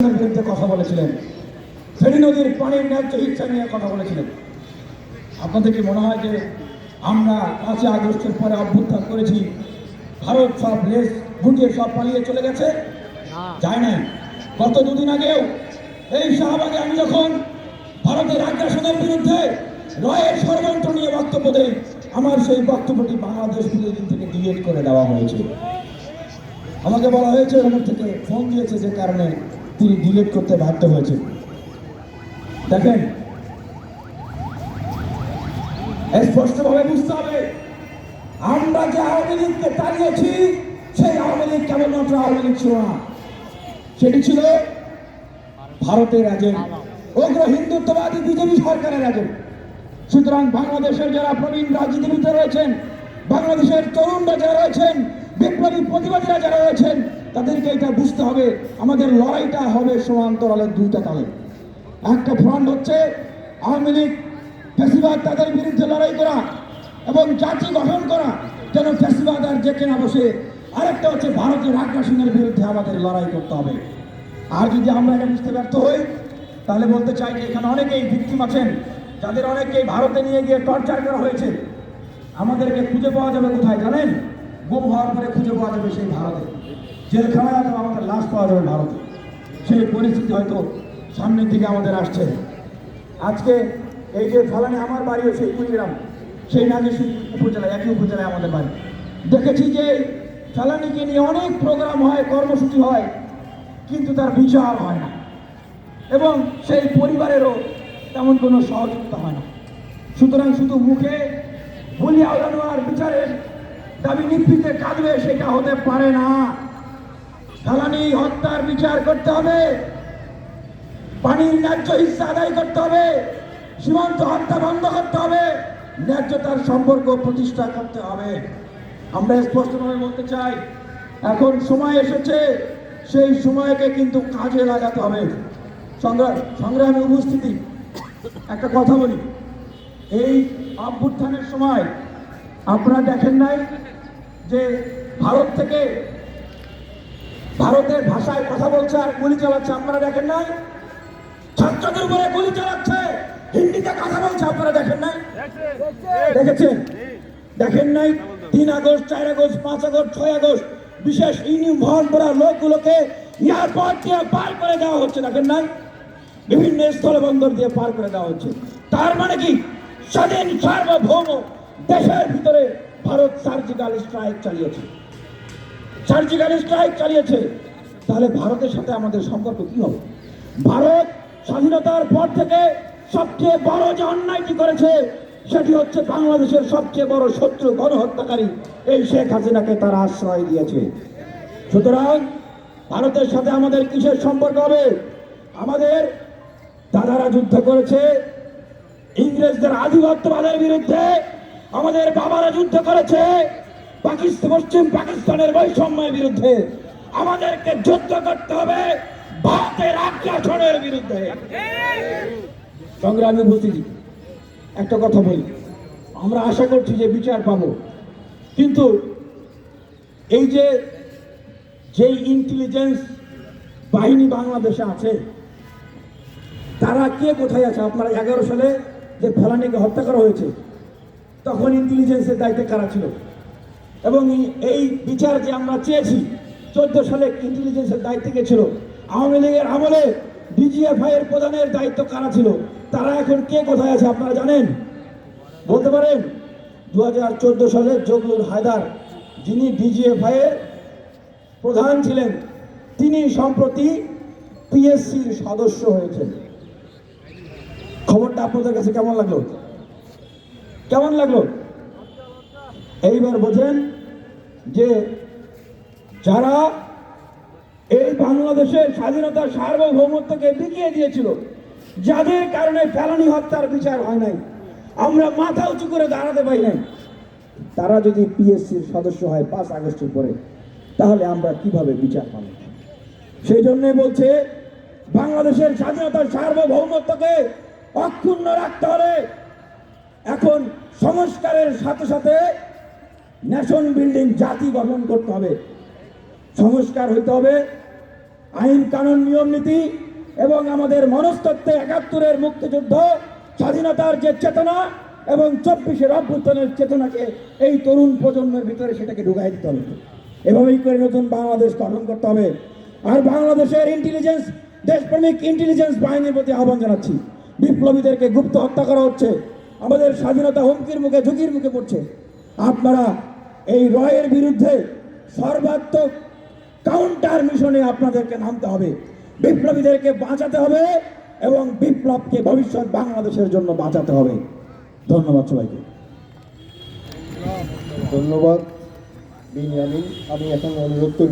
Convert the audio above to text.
বিরুদ্ধে কথা বলেছিলেন। ফেনী নদীর পানির ন্যায্য ইচ্ছা নিয়ে কথা বলেছিলেন। আপনাদের কি মনে হয় যে আমরা পাঁচই আগস্টের পরে অভ্যুত্থান করেছি ভারত সব লেস গুটিয়ে সব পালিয়ে চলে গেছে? যায় নাই। গত দুদিন আগেও এই শাহবাগে আমি যখন ভারতের আগ্রাসনের বিরুদ্ধে রয়ের ষড়যন্ত্র নিয়ে বক্তব্য দেই আমার সেই বক্তব্যটি বাংলাদেশ বিরোধী থেকে ডিলিট করে দেওয়া হয়েছে। আমাকে বলা হয়েছে ওখান থেকে ফোন দিয়েছে যে কারণে তিনি ডিলিট করতে বাধ্য হয়েছে। দেখেন। স্পষ্টভাবে বুঝতে হবে। আমরা যে আওয়ামী লীগকে তাড়িয়েছি, সেই আওয়ামী লীগ কেবলমাত্র আওয়ামী লীগ ছিল না সেটি ছিল ভারতের এজেন্ট উগ্র হিন্দুত্ববাদী বিজেপি সরকারের এজেন্ট সুতরাং বাংলাদেশের যারা প্রবীণ রাজনীতিবিদরা রয়েছেন, বাংলাদেশের তরুণরা যারা রয়েছেন, বিপ্লবী প্রতিবাদীরা যারা রয়েছেন তাদেরকে এটা বুঝতে হবে, আমাদের লড়াইটা হবে সমান্তরালের দুইটা তালে। একটা ফ্রন্ট হচ্ছে আওয়ামী লীগ, ফেসিবাদ তাদের বিরুদ্ধে লড়াই করা এবং জাতি গঠন করা, যেন ফেসিবাদ আর জেকে না বসে। আরেকটা হচ্ছে ভারতের আগ্রাসনের বিরুদ্ধে আমাদের লড়াই করতে হবে। আর যদি আমরা এটা বুঝতে ব্যর্থ হই, তাহলে বলতে চাই যে এখানে অনেকেই ভিক্টিম আছেন, যাদের অনেকেই ভারতে নিয়ে গিয়ে টর্চার করা হয়েছে। আমাদেরকে খুঁজে পাওয়া যাবে কোথায় জানেন? গুম হওয়ার পরে খুঁজে পাওয়া যাবে সেই ভারতে। জেলখানায় হয়তো আমাদের লাশ পাওয়া যাবে ভারতে, সেই পরিস্থিতি হয়তো সামনের দিকে আমাদের আসছে। আজকে এই যে ফলানে আমার বাড়িও সেই কুড়িগ্রাম সেই নাগেশ্বরী উপজেলায়, একই উপজেলায় আমাদের বাড়ি। দেখেছি যে ফেলানিকে নিয়ে অনেক প্রোগ্রাম হয়, কর্মসূচি হয়, কিন্তু তার বিচার হয় না। এবং সেই পরিবারেরও তেমন কোনো সহযোগিতা হয় না। সুতরাং শুধু মুখে বলি আওড়ানো আর বিচারের দাবি নিবৃত্তে কাঁদবে সেটা হতে পারে না। ফেলানি হত্যার বিচার করতে হবে। পানির ন্যায্য হিস্সা আদায় করতে হবে। সীমান্ত হত্যা বন্ধ করতে হবে। ন্যায্যতার সম্পর্ক প্রতিষ্ঠা করতে হবে। আমরা স্পষ্টভাবে বলতে চাই, এখন সময় এসেছে, সেই সময়কে কিন্তু কাজে লাগাতে হবে। সংগ্রাম, সংগ্রামে উপস্থিতি। একটা কথা বলি, এই অভ্যুত্থানের সময় আপনারা দেখেন নাই যে ভারত থেকে ভারতের ভাষায় কথা বলছে আর গুলি চালাচ্ছে, আপনারা দেখেন নাই? ছাত্রদের উপরে গুলি চালাচ্ছে, হিন্দিতে কথা বলছে, আপনারা দেখেন নাই? দেখেছেন? দেখেন নাই? তিন আগস্ট, চার আগস্ট, পাঁচ আগস্ট, ছয় আগস্ট, বিশেষ ইউনিফর্ম পরা লোকগুলোকে এয়ারপোর্ট দিয়ে পার করে দেওয়া হচ্ছে, দেখেন নাই? বিভিন্ন স্থলবন্দর দিয়ে পার করে দেওয়া হচ্ছে। তার মানে কি? স্বাধীন সার্বভৌম দেশের ভিতরে ভারত সার্জিক্যাল স্ট্রাইক চালিয়েছে। সার্জিক্যাল স্ট্রাইক চালিয়েছে। তাহলে ভারতের সাথে আমাদের সম্পর্ক কি হবে? ভারত স্বাধীনতার পর থেকে সবচেয়ে বড় যে অন্যায়টি করেছে, সেটি হচ্ছে বাংলাদেশের সবচেয়ে বড় শত্রু গণহত্যাকারী এই শেখ হাসিনাকে তারা আশ্রয় দিয়েছে। সুতরাং ভারতের সাথে আমাদের কিসের সম্পর্ক হবে? আমাদের দাদারা যুদ্ধ করেছে, ইংরেজদের আধিপত্যবাদের বিরুদ্ধে আমাদের বাবারা যুদ্ধ করেছে পাকিস্তান, পশ্চিম পাকিস্তানের বৈষম্যের বিরুদ্ধে আমাদেরকে যুদ্ধ করতে হবে ভারতের আগ্রাসনের বিরুদ্ধে। সংগ্রামী উপস্থিতি, একটা কথা বলি। আমরা আশা করছি যে বিচার পাবো। কিন্তু এই যে, যেই ইন্টেলিজেন্স বাহিনী বাংলাদেশে আছে, তারা কে কোথায় আছে? আপনারা এগারো সালে যে ফেলানিকে হত্যা করা হয়েছে, তখন ইন্টেলিজেন্সের দায়িত্বে কারা ছিল? এবং এই- বিচার যে আমরা চেয়েছি, চোদ্দ সালে ইন্টেলিজেন্সের দায়িত্বে কে ছিল আওয়ামী লীগের আমলে ডিজিএফআই এর প্রধানের দায়িত্ব কারা ছিল? তারা এখন কে কোথায় আছে আপনারা জানেন? বলতে পারেন দু হাজার চোদ্দ সালে জগলুর হায়দার, যিনি ডিজিএফআই এর প্রধান ছিলেন, তিনি সম্প্রতি পিএসসির সদস্য হয়েছেন। খবরটা আপনাদের কাছে কেমন লাগল? কেমন লাগল? এইবার বোঝেন যে যারা এই বাংলাদেশের স্বাধীনতার সার্বভৌমত্বকে বিকিয়ে দিয়েছিল, যাদের কারণে ফেলানি হত্যার বিচার হয় নাই, আমরা মাথা উঁচু করে দাঁড়াতে পারি নাই। তারা যদি পিএসসির সদস্য হয় পাঁচ আগস্টের পরে, তাহলে আমরা কীভাবে বিচার পাব? সেই জন্যই বলছে, বাংলাদেশের স্বাধীনতার সার্বভৌমত্বকে অক্ষুণ্ণ রাখতে হলে এখন সংস্কারের সাথে সাথে ন্যাশন বিল্ডিং জাতি গঠন করতে হবে। সংস্কার হইতে হবে, আইন কানুন নিয়ম নীতি এবং আমাদের মনস্তত্ত্বে একাত্তরের মুক্তিযুদ্ধ, স্বাধীনতার যে চেতনা এবং চব্বিশের অভ্যুত্থানের চেতনাকে এই তরুণ প্রজন্মের ভিতরে সেটাকে ঢুকাই দিতে হবে। এভাবেই করে নতুন বাংলাদেশ গঠন করতে হবে। আর বাংলাদেশের ইন্টেলিজেন্স দেশপ্রেমিক ইন্টেলিজেন্স বাহিনীর প্রতি আহ্বান জানাচ্ছি। বিপ্লবীদেরকে গুপ্ত হত্যা করা হচ্ছে। আমাদের স্বাধীনতা হুমকির মুখে ঝুঁকির মুখে পড়ছে। আপনারা এই রয়ের বিরুদ্ধে সর্বাত্মক কাউন্টার মিশনে আপনাদেরকে নামতে হবে। বিপ্লবীদেরকে বাঁচাতে হবে এবং বিপ্লবকে ভবিষ্যৎ বাংলাদেশের জন্য বাঁচাতে হবে। ধন্যবাদ সবাইকে। ধন্যবাদ আমি এখন অনুরোধ করি